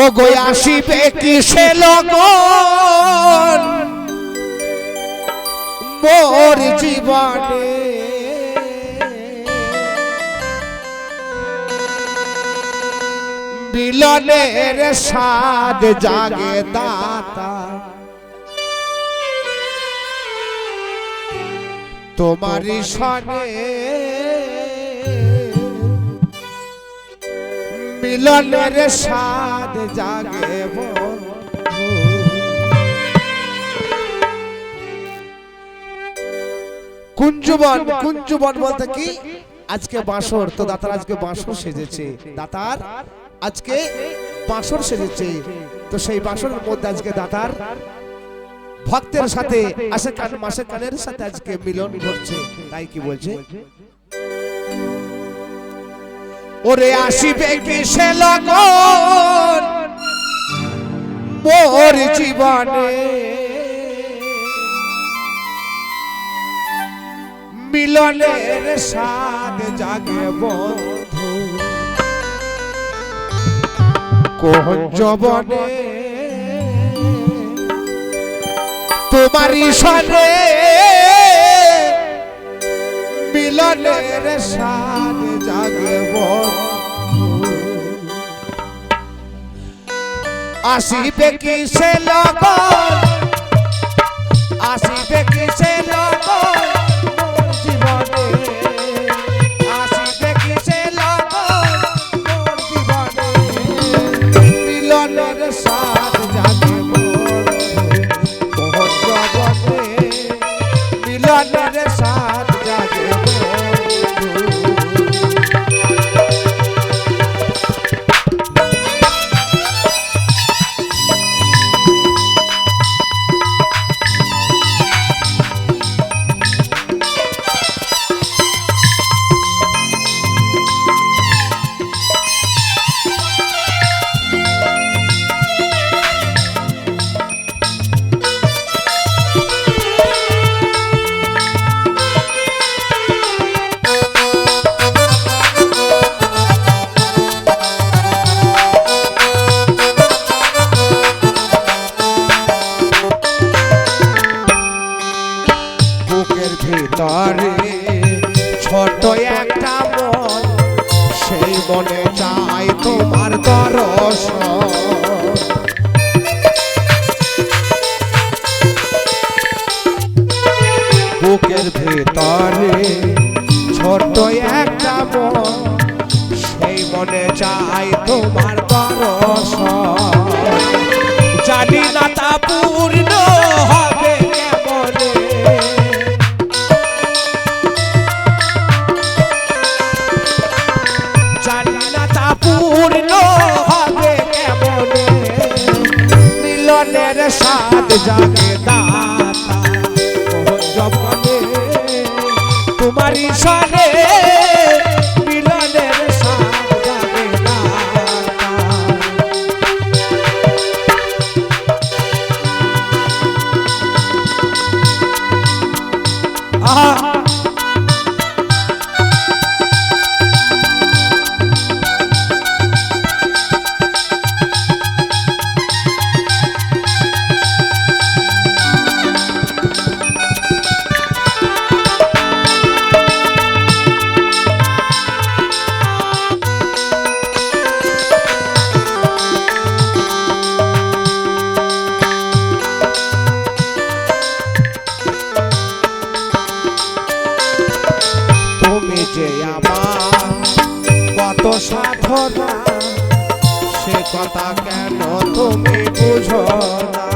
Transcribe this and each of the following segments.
ও গো আসিবে কিসে লগন? মোর জীবনে। মিলনের স্বাদ জাগে দাতা। তোমারই সনে মিলনের স্বাদ জাগে কুঞ্জবন কুঞ্জবন বলতে কি? আজকে বাঁশর। তো দাতার আজকে বাঁশর সেজেছে। দাতার আজকে বাঁশর সেজেছে। তো সেই বাঁশরের মধ্যে আজকে দাতার ভক্তের সাথে আসে কান মাসে কানের সাথে আজকে মিলন ঘটছে। তাই কি বলছে? ওরে আসিবে কিসে লগন? মোর জীবনে মিলনের স্বাদ জাগে বন্ধু। কোন জবনে তোমারই সনে মিলনের স্বাদ জাগে বন্ধু। আসিবে কিসে লগন আসিবে কিসে লগন মোর জীবনে। আসিবে কিসে লগন মোর জীবনে। মিলনের স্বাদ ছোট একটা মন, সেই মনে চাই তোমার দর্শন বুকের ভেতরে ছোট একটা মন, সেই মনে চাই তোমার জাগে দাতা। ও জবনে তোমারই সনে মিলনের স্বাদ জাগে দাতা আহা। সাধনা সে কথা কেন তুমি বুঝো না?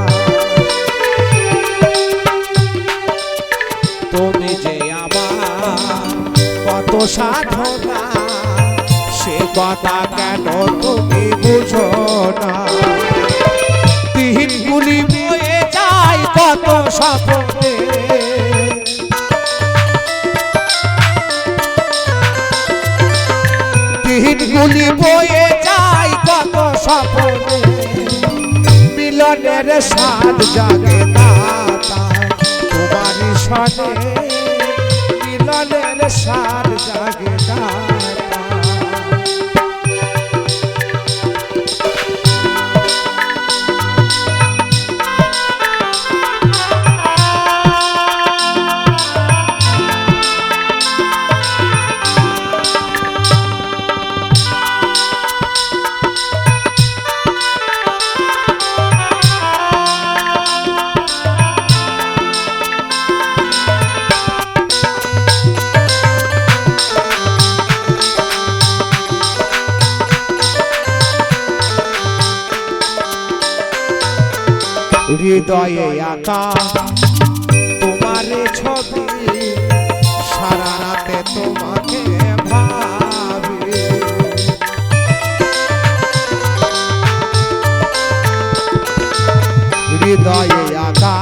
তুমি যে আমার কত সাধনা, সে কথা কেন তুমি বুঝো না? দিনগুলি বয়ে যায় কত দিনগুলি বয়ে যায় কত সপনে। মিলনের স্বাদ জাগে দাতা তোমারই সনে মিলনের স্বাদ জাগে হৃদয়ে আঁকা তোমার ছবি, সারা রাতে তোমাকে ভাবি। হৃদয়ে আঁকা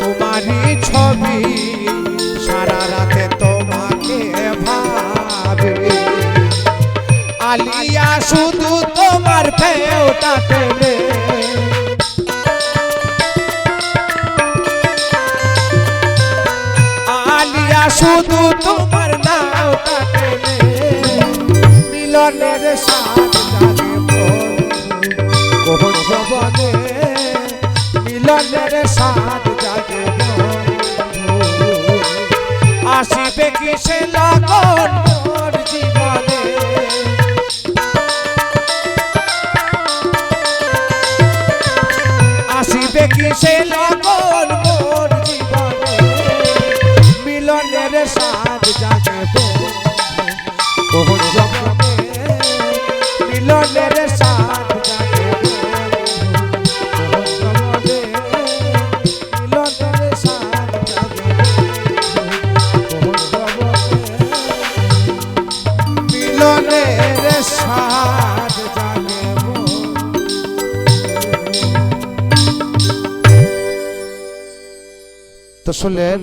তোমারই ছবি, সারা রাতে তোমাকে ভাবে। আলিয়া, শুধু তোমার ফেউটা টেনে শুধু তোমার টেনে মিলনের কোহন জবনে মিলনের সাথ জাগে আসিবে কি সে লগন? শুনলেন